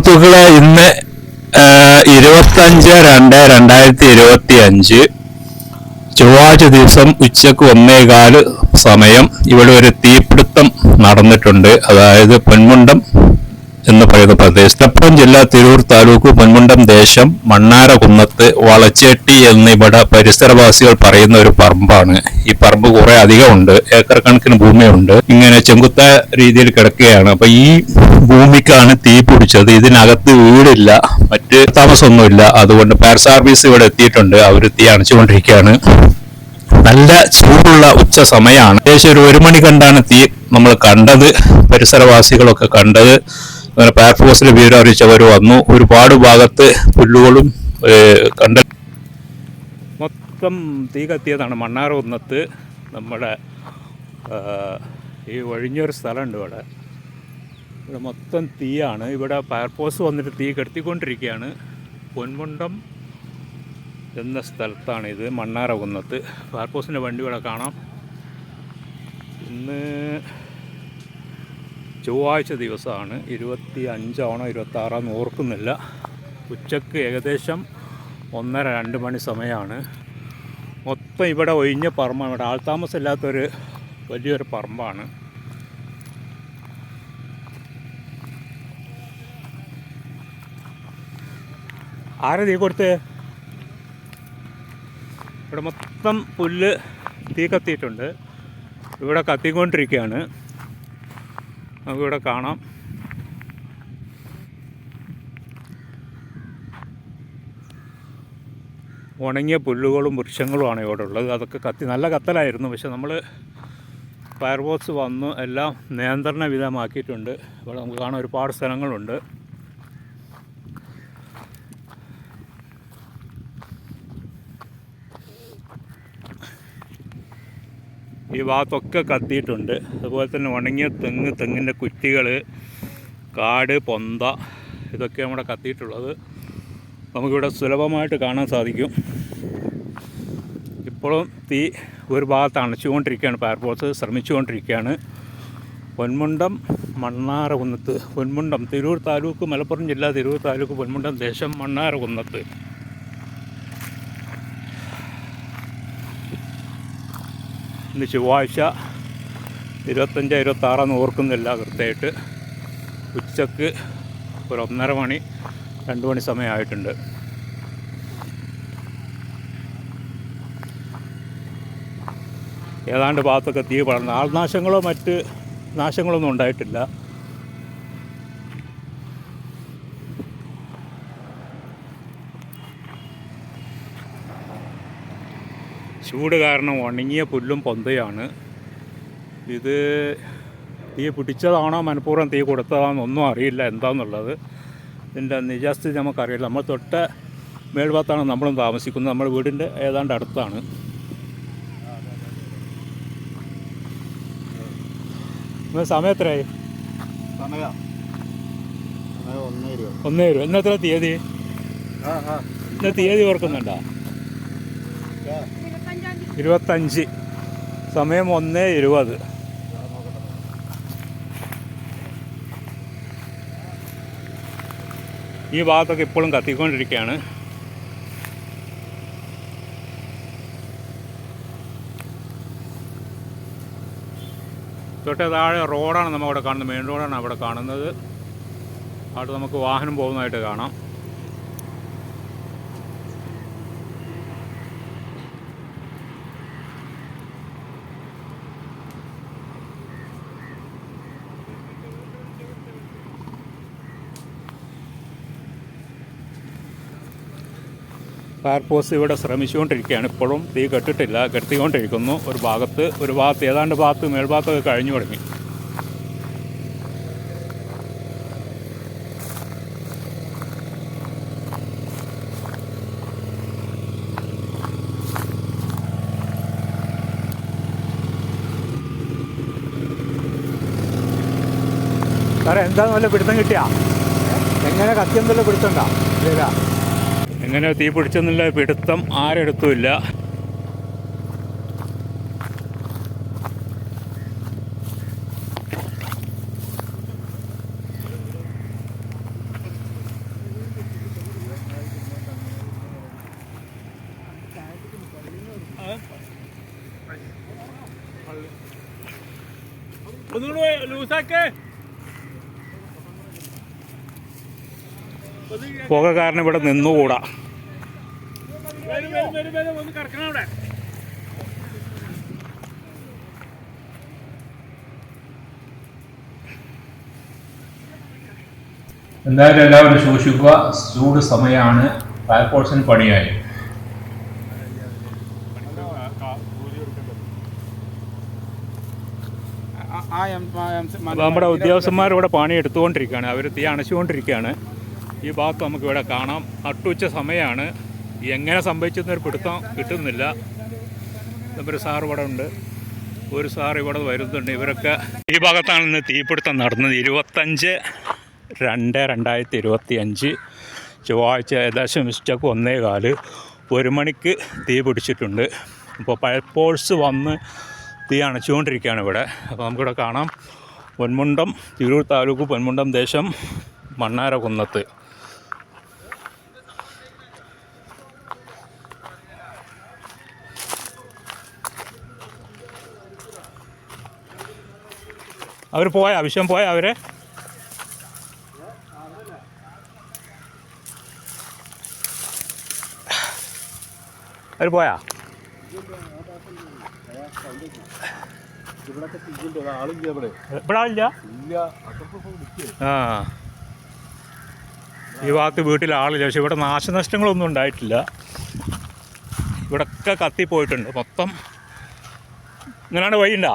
സുഹൃത്തുക്കളെ ഇന്ന് ഇരുപത്തഞ്ച് രണ്ട് രണ്ടായിരത്തി ഇരുപത്തി അഞ്ച് ചൊവ്വാഴ്ച ദിവസം ഉച്ചയ്ക്ക് ഒന്നേകാൽ സമയം ഇവിടെ ഒരു തീപിടുത്തം നടന്നിട്ടുണ്ട്. അതായത് പൊന്മുണ്ടം എന്ന് പറയുന്ന പ്രദേശം. മലപ്പുറം ജില്ല തിരൂർ താലൂക്ക് പൊന്മുണ്ടം ദേശം മണ്ണാര കുന്നത്ത് വളച്ചേട്ടി എന്നിവിടെ പരിസരവാസികൾ പറയുന്ന ഒരു പറമ്പാണ്. ഈ പറമ്പ് കുറെ അധികമുണ്ട്. ഏക്കർ കണക്കിന് ഭൂമിയുണ്ട്. ഇങ്ങനെ ചെങ്കുത്ത രീതിയിൽ കിടക്കുകയാണ്. അപ്പൊ ഈ ഭൂമിക്കാണ് തീ പിടിച്ചത്. ഇതിനകത്ത് വീടില്ല. മറ്റ് താമസമൊന്നുമില്ല അതുകൊണ്ട് ഫയർ സർവീസ് ഇവിടെ എത്തിയിട്ടുണ്ട്. അവർ തീ അണച്ചുകൊണ്ടിരിക്കുകയാണ്. നല്ല ചൂടുള്ള ഉച്ച സമയമാണ്. ഏകദേശം ഒരു ഒരു മണി കണ്ടാണ് തീ നമ്മൾ കണ്ടത്. പരിസരവാസികളൊക്കെ കണ്ടത്. അങ്ങനെ ഫയർഫോഴ്സിൽ വിവരം അറിയിച്ചവർ വന്നു. ഒരുപാട് ഭാഗത്ത് പുല്ലുകളും കണ്ട മൊത്തം തീ കത്തിയതാണ്. മണ്ണാർ കുന്നത്ത് നമ്മുടെ ഈ ഒഴിഞ്ഞൊരു സ്ഥലമുണ്ട് ഇവിടെ. ഇവിടെ മൊത്തം തീയാണ്. ഇവിടെ ഫയർഫോഴ്സ് വന്നിട്ട് തീ കെടുത്തിക്കൊണ്ടിരിക്കുകയാണ് പൊന്മുണ്ടം എന്ന സ്ഥലത്താണ് ഇത് മണ്ണാറ കുന്നത്ത് ഫയർഫോഴ്സിന്റെ വണ്ടി ഇവിടെ കാണാം. ഇന്ന് ചൊവ്വാഴ്ച ദിവസമാണ്. ഇരുപത്തി അഞ്ചാണോ ഇരുപത്തി ആറാന്ന് ഓർക്കുന്നില്ല. ഉച്ചയ്ക്ക് ഏകദേശം ഒന്നര രണ്ട് മണി സമയമാണ്. മൊത്തം ഇവിടെ ഒഴിഞ്ഞ പറമ്പാണ്. ഇവിടെ ആൾത്താമസമില്ലാത്തൊരു വലിയൊരു പറമ്പാണ്. ആരാ തീ കൊടുത്ത്? ഇവിടെ മൊത്തം പുല്ല് തീ കത്തിയിട്ടുണ്ട്. ഇവിടെ കത്തിക്കൊണ്ടിരിക്കുകയാണ്. നമുക്കിവിടെ കാണാം. ഉണങ്ങിയ പുല്ലുകളും വൃക്ഷങ്ങളുമാണ് ഇവിടെ ഉള്ളത്. അതൊക്കെ കത്തി നല്ല കത്തലായിരുന്നു. പക്ഷെ നമ്മൾ ഫയർ ബോക്സ് വന്ന് എല്ലാം നിയന്ത്രണ വിധമാക്കിയിട്ടുണ്ട്. ഇവിടെ നമുക്ക് കാണാൻ ഒരുപാട് സ്ഥലങ്ങളുണ്ട്. ഈ ഭാഗത്തൊക്കെ കത്തിയിട്ടുണ്ട്. അതുപോലെ തന്നെ ഉണങ്ങിയ തെങ്ങ് തെങ്ങിന്റെ കുറ്റികൾ കാട് പൊന്ത ഇതൊക്കെ നമ്മുടെ കത്തിയിട്ടുള്ളത്. നമുക്കിവിടെ സുലഭമായിട്ട് കാണാൻ സാധിക്കും. ഇപ്പോഴും തീ ഒരു ഭാഗത്ത് അണച്ചുകൊണ്ടിരിക്കുകയാണ് ഫയർഫോഴ്സ് ശ്രമിച്ചുകൊണ്ടിരിക്കുകയാണ്. പൊന്മുണ്ടം മണ്ണാറകുന്നത്ത് പൊന്മുണ്ടം തിരൂർ താലൂക്ക് മലപ്പുറം ജില്ല തിരൂർ താലൂക്ക് പൊന്മുണ്ടം ദേശം മണ്ണാറകുന്നത്ത്. ഇന്ന് ചൊവ്വാഴ്ച ഇരുപത്തഞ്ച് ഇരുപത്താറാന്ന് ഓർക്കുന്നില്ല കൃത്യമായിട്ട്. ഉച്ചയ്ക്ക് ഒരു ഒന്നര മണി രണ്ട് മണി സമയമായിട്ടുണ്ട്. ഏതാണ്ട് ഭാഗത്തൊക്കെ തീ പടർന്നു. ആൾനാശങ്ങളോ മറ്റ് നാശങ്ങളൊന്നും ഉണ്ടായിട്ടില്ല. ചൂട് കാരണം ഉണങ്ങിയ പുല്ലും പൊന്തയാണ്. ഇത് തീ പിടിച്ചതാണോ മനഃപൂർവം തീ കൊടുത്തതാണോ ഒന്നും അറിയില്ല എന്താണെന്നുള്ളത് ഇതിന്റെ നിജാസ്ഥിതി നമുക്കറിയില്ല. നമ്മൾ തൊട്ട മേൽഭാഗത്താണ് നമ്മളും താമസിക്കുന്നത്. നമ്മുടെ വീടിന്റെ ഏതാണ്ട് അടുത്താണ്. സമയം എത്രയായി? ഒന്നേ രൂപ ഇന്നത്ര തീയതി? ഇന്ന തീയതി ഓർക്കുന്നുണ്ടോ? ഇരുപത്തഞ്ച്. സമയം ഒന്ന് ഇരുപത്. ഈ ഭാഗത്തൊക്കെ ഇപ്പോഴും കത്തിക്കൊണ്ടിരിക്കുകയാണ്. തൊട്ടേ താഴെ റോഡാണ് നമ്മൾ അവിടെ കാണുന്നത്. മെയിൻ റോഡാണ് അവിടെ കാണുന്നത്. അവിടെ നമുക്ക് വാഹനം പോകുന്നതായിട്ട് കാണാം. ഫയർഫോഴ്സ് ഇവിടെ ശ്രമിച്ചുകൊണ്ടിരിക്കുകയാണ്. ഇപ്പോഴും തീ കെട്ടിട്ടില്ല. കെട്ടിക്കൊണ്ടിരിക്കുന്നു. ഒരു ഭാഗത്ത് ഒരു ഭാഗത്ത് ഏതാണ്ട് ഭാഗത്ത് മേൽഭാഗത്തൊക്കെ കഴിഞ്ഞു തുടങ്ങി. സാറേ എന്താ നല്ല പിടുത്തം കിട്ടിയാ? എങ്ങനെ കത്തിയെന്നല്ല പിടുത്തണ്ട ഇല്ല. എങ്ങനെ തീ പിടിച്ചെന്നില്ല പിടുത്തം ആരെടുത്തുമില്ല. പുക കാരണം ഇവിടെ നിന്നുകൂടാ. ഒന്ന് അവിടെ. എന്തായാലും എല്ലാവരും സൂക്ഷിക്കുക. ചൂട് സമയമാണ് ഫയർഫോഴ്സിന് പണിയായി. നമ്മുടെ ഉദ്യോഗസ്ഥന്മാർ ഇവിടെ പണി എടുത്തുകൊണ്ടിരിക്കുകയാണ് അവർ തീ അണച്ചുകൊണ്ടിരിക്കുകയാണ്. ഈ ഭാഗത്ത് നമുക്ക് ഇവിടെ കാണാം. നട്ടുച്ച സമയമാണ് എങ്ങനെ സംഭവിച്ചെന്നൊരു പിടുത്തം കിട്ടുന്നില്ല. ഒരു സാർ ഇവിടെ ഉണ്ട്. ഒരു സാർ ഇവിടെ വരുന്നുണ്ട്. ഇവരൊക്കെ ഈ ഭാഗത്താണ് ഇന്ന് തീപിടുത്തം നടന്നത്. ഇരുപത്തഞ്ച് രണ്ട് രണ്ടായിരത്തി ഇരുപത്തി അഞ്ച് ചൊവ്വാഴ്ച ഏകദേശം ഉച്ചയ്ക്ക് ഒന്നേ കാൽ ഒരു മണിക്ക് തീ പിടിച്ചിട്ടുണ്ട്. അപ്പോൾ പഴപ്പോഴ്സ് വന്ന് തീ അണച്ചുകൊണ്ടിരിക്കുകയാണ് ഇവിടെ. അപ്പോൾ നമുക്കിവിടെ കാണാം. പൊന്മുണ്ടം തിരൂർ താലൂക്ക് പൊന്മുണ്ടം ദേശം മണ്ണാരകുന്നത്ത്. അവർ പോയ ആവശ്യം പോയ അവരെ? അവർ പോയാ? ഇവിടെ ആളില്ല? ആ. ഈ ഭാഗത്ത് വീട്ടിൽ ആളില്ല. പക്ഷെ ഇവിടെ നാശനഷ്ടങ്ങളൊന്നും ഉണ്ടായിട്ടില്ല. ഇവിടൊക്കെ കത്തിപ്പോയിട്ടുണ്ട്. മൊത്തം. ഇങ്ങനെയാണ് വഴിയുണ്ടോ?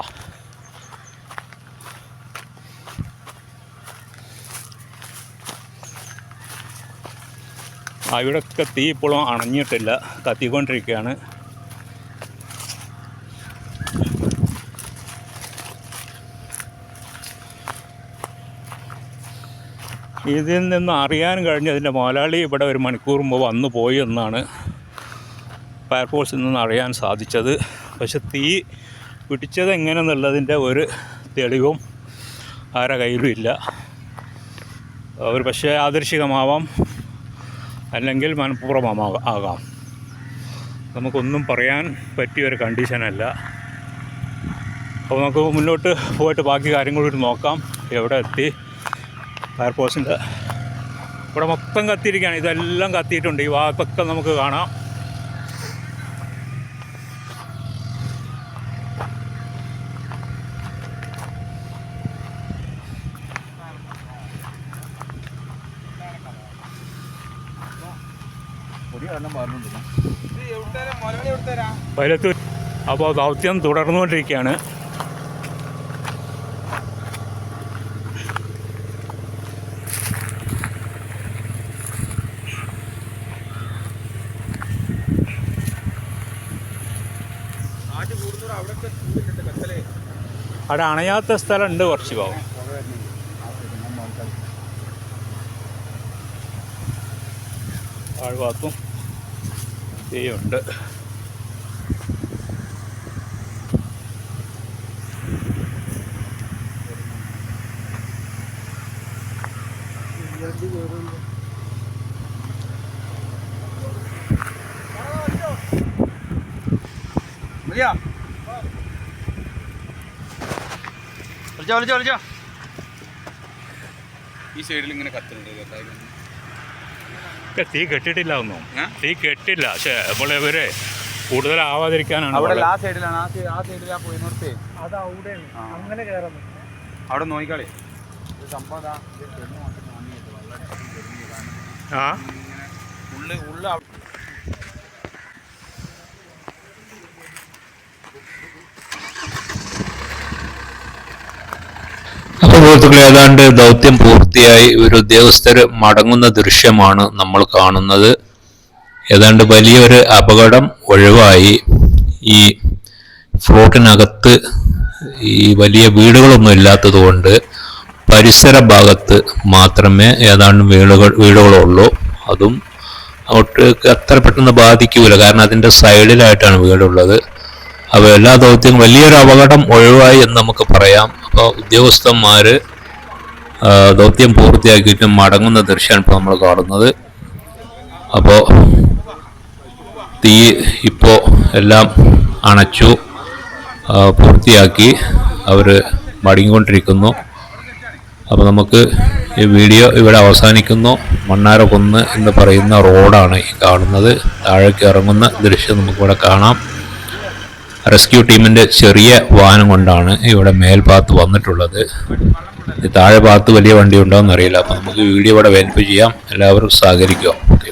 ആ ഇവിടെയൊക്കെ തീ ഇപ്പോഴും അണഞ്ഞിട്ടില്ല കത്തിക്കൊണ്ടിരിക്കുകയാണ്. ഇതിൽ നിന്ന് അറിയാൻ കഴിഞ്ഞതിന്റെ മുതലാളി ഇവിടെ ഒരു മണിക്കൂർ മുമ്പ് വന്നു പോയി എന്നാണ് ഫയർഫോഴ്സിൽ നിന്ന് അറിയാൻ സാധിച്ചത്. പക്ഷെ തീ പിടിച്ചത് എങ്ങനെയെന്നുള്ളതിന്റെ ഒരു തെളിവും ആരുടെ കയ്യിലും ഇല്ല. അവർ പക്ഷേ ആദർശികമാവാം. അല്ലെങ്കിൽ മനഃപൂർവമാകാം ആകാം. നമുക്കൊന്നും പറയാൻ പറ്റിയ ഒരു കണ്ടീഷനല്ല. അപ്പോൾ നമുക്ക് മുന്നോട്ട് പോയിട്ട് ബാക്കി കാര്യങ്ങളൂടി നോക്കാം. എവിടെ എത്തി? ഫയർഫോഴ്സിന്റെ ഇവിടെ മൊത്തം കത്തിയിരിക്കുകയാണ്. ഇതെല്ലാം കത്തിയിട്ടുണ്ട്. ഈ ഭാഗത്തൊക്കെ നമുക്ക് കാണാം. പൈലത്ത് അപ്പോൾ ദൗത്യം തുടർന്നുകൊണ്ടിരിക്കുകയാണ്. അവിടെ അണയാത്ത സ്ഥലമുണ്ട് കുറച്ച് ഭാഗം താഴ്ഭാഗത്തും വിളിച്ചോ ഈ സൈഡിൽ ഇങ്ങനെ കത്തുന്നുണ്ട് ചെറുതായിട്ട്. തീ കെട്ടിട്ടില്ല ഒന്നും. തീ കെട്ടില്ല പക്ഷേ അപ്പോൾ ഇവർ കൂടുതലാവാതിരിക്കാനാണ് അവിടെ ആ സൈഡിലാണ്. ആ സൈഡ് ആ സൈഡിൽ ആ പോയിനോടത്തെ അത് അവിടെയാണ്. അങ്ങനെ കയറുന്നു അവിടെ നോക്കിക്കളി ഇത് സംഭവം ആ ഉള്ള് ഉള്ള് സുഹൃത്തുക്കളെ ഏതാണ്ട് ദൗത്യം പൂർത്തിയായി ഒരു ഉദ്യോഗസ്ഥർ മടങ്ങുന്ന ദൃശ്യമാണ് നമ്മൾ കാണുന്നത്. ഏതാണ്ട് വലിയൊരു അപകടം ഒഴിവായി. ഈ ഫ്ലോട്ടിനകത്ത് ഈ വലിയ വീടുകളൊന്നും ഇല്ലാത്തതുകൊണ്ട് പരിസര ഭാഗത്ത് മാത്രമേ ഏതാണ്ട് വീടുകൾ വീടുകളുള്ളൂ. അതും അവർക്ക് അത്ര പെട്ടെന്ന് ബാധിക്കൂല. കാരണം അതിന്റെ സൈഡിലായിട്ടാണ് വീടുള്ളത്. അപ്പോൾ എല്ലാ ദൗത്യവും വലിയൊരു അപകടം ഒഴിവായി എന്ന് നമുക്ക് പറയാം. അപ്പോൾ ഉദ്യോഗസ്ഥന്മാർ ദൗത്യം പൂർത്തിയാക്കിയിട്ട് മടങ്ങുന്ന ദൃശ്യമാണ് ഇപ്പോൾ നമ്മൾ കാണുന്നത്. അപ്പോൾ തീ ഇപ്പോൾ എല്ലാം അണച്ചു പൂർത്തിയാക്കി അവർ മടങ്ങിക്കൊണ്ടിരിക്കുന്നു. അപ്പോൾ നമുക്ക് ഈ വീഡിയോ ഇവിടെ അവസാനിക്കുന്നു. മണ്ണാരക്കുന്ന് എന്ന് പറയുന്ന റോഡാണ് ഈ കാണുന്നത്. താഴേക്ക് ഇറങ്ങുന്ന ദൃശ്യം നമുക്കിവിടെ കാണാം. റെസ്ക്യൂ ടീമിന്റെ ചെറിയ വാഹനം കൊണ്ടാണ് ഇവിടെ മേൽഭാഗത്ത് വന്നിട്ടുള്ളത്. താഴെ ഭാഗത്ത് വലിയ വണ്ടി ഉണ്ടോ എന്നറിയില്ല അപ്പോൾ നമുക്ക് വീഡിയോ ഇവിടെ വേൽപ്പ് ചെയ്യാം. എല്ലാവരും സഹകരിക്കുക ഓക്കെ.